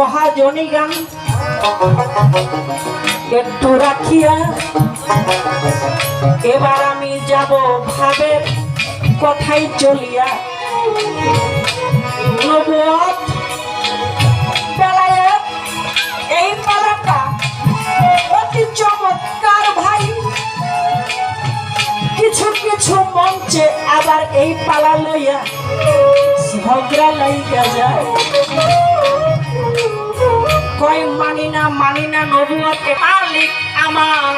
মহাজনী গান একটু রাখিয়া, এবার আমি যাব ভাবের কথাই চলিয়া। এই পালাটা অতি চমৎকার ভাই। কিছু কিছু মঞ্চে আবার এই পালা লইয়া ঝগড়া লাইয়া যায়। না নবুয়তে মালিক আমার।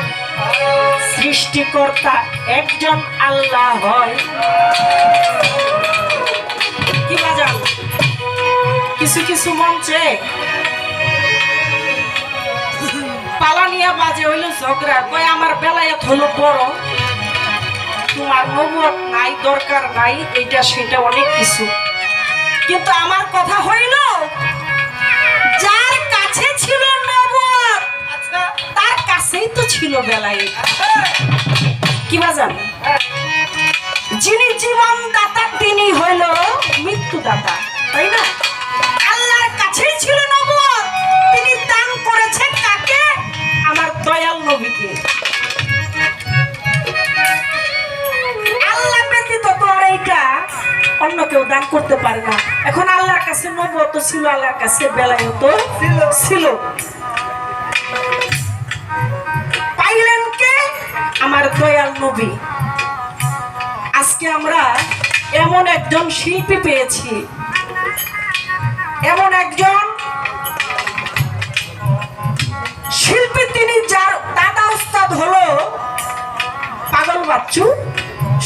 সৃষ্টিকর্তা একজন আল্লাহ হয়। কি বাজান? কিছু কিছু মঞ্চে পালানিয়া বাজে হইল ঝগড়া। কয়, আমার বেলায় হলো বড়। তোমার নবুয়ত নাই, দরকার নাই এটা সেটা অনেক কিছু। কিন্তু আমার কথা হইল, যার কাছে ছিল নবুয়ত কাছেই তো ছিল বেলায়। কি বাজান? যিনি জীবন দাতা, তিনি হইল মৃত্যু দাতা তাই না? আল্লাহর কাছেই ছিল নবুয়ত তিনি দান করেছেন কাকে? আমার দয়াল নবীকে। আল্লাহ ব্যতীত তো আর এইটা অন্য কেউ দান করতে পারে না। এখন আল্লাহর কাছে নবত ছিল, আল্লাহর কাছে বেলায় তো ছিল। আমার দয়াল নবী। আজকে আমরা এমন একজন শিল্পী পেয়েছি। এমন একজন শিল্পী তিনি যার দাদা উস্তাদ হলো পাগল বাচ্চু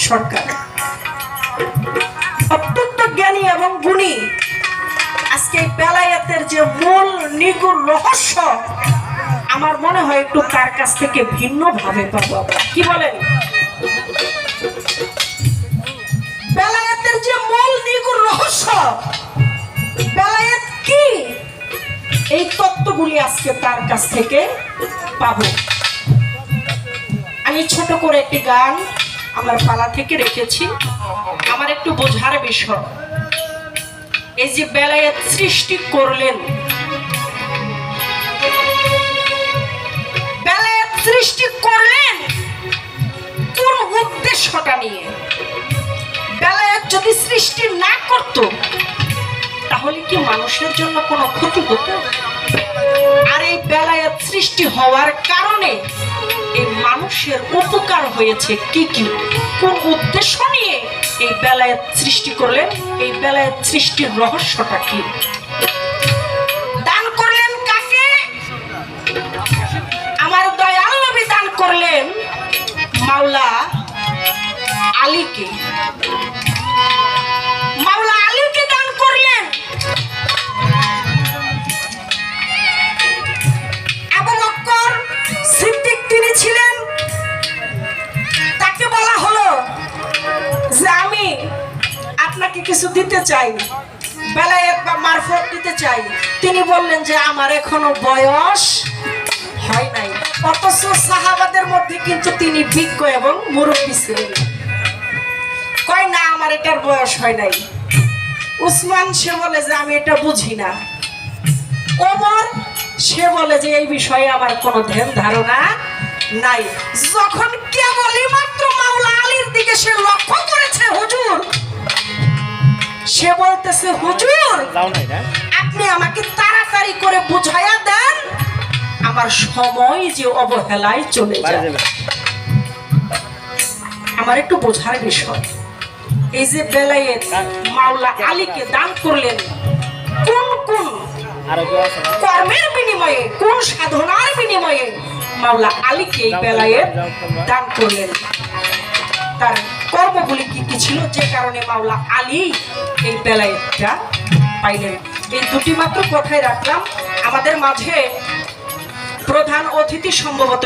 সরকার। অত্যন্ত জ্ঞানী এবং গুণী। আজকে বেলায়েতের যে মূল নিগুণ রহস্য আমার মনে হয় একটু তার কাছ থেকে ভিন্ন ভাবে পাবো। কি বলেন? বেলায়েতের যে মূল নিগুণ রহস্য, বেলায়েত কি? এই তত্ত্বগুলি আজকে তার কাছ থেকে পাবো। আমি ছোট করে একটি গান আমার পালা থেকে রেখেছি। আমার একটু বোঝার বিষয়। এই যে বেলায়েত সৃষ্টি করলেন যদি সৃষ্টি না করত, তাহলে কি মানুষের জন্য কোনো ক্ষতি হতো? আর এই বেলায়েত সৃষ্টি হওয়ার কারণে এই মানুষের উপকার হয়েছে কি কি? কোন উদ্দেশ্য নিয়ে এই বেলায়েত সৃষ্টি করলেন? এই বেলায়েত সৃষ্টির রহস্যটা কি? দান করলেন আমার দান করলেন মাওলা আলীকে। চাই। বেলায়েত বা মারফত দিতে চাই। তিনি বললেন যে, আমার এখনও বয়স হয় নাই। অথচ সাহাবাদের মধ্যে কিন্তু তিনি বিজ্ঞ এবং মুরব্বী ছিলেন। কয়, না, আমার এটার বয়স হয় নাই। উসমান সে বলে যে, আমি এটা বুঝি না। ওমর সে বলে যে, এই বিষয়ে আমার কোনো ধ্যান ধারণা নাই। যখন কেবলই মাত্র মাওলা আলীর দিকে সে বলতেছে হুজুর। আপনি আমাকে তাড়াতাড়ি করে বুঝাইয়া দেন আমার সময় যে অবহেলায় চলে যায়। আমার একটু বোঝার বিষয়। এই যে বেলায়েত মাওলা আলীকে দান করলেন কোন কোন? কর্মের বিনিময়ে কোন সাধনার বিনিময়ে মাওলা আলীকে এই বেলায়েত দান করলেন? তার কর্মগুলি কি কি ছিল? যে কারণে মাওলা আলী এই বেলায়েতটা পাইলেন। এই দুটি মাত্র কথায় রাখলাম। আমাদের মাঝে প্রধান অতিথি সম্ভবত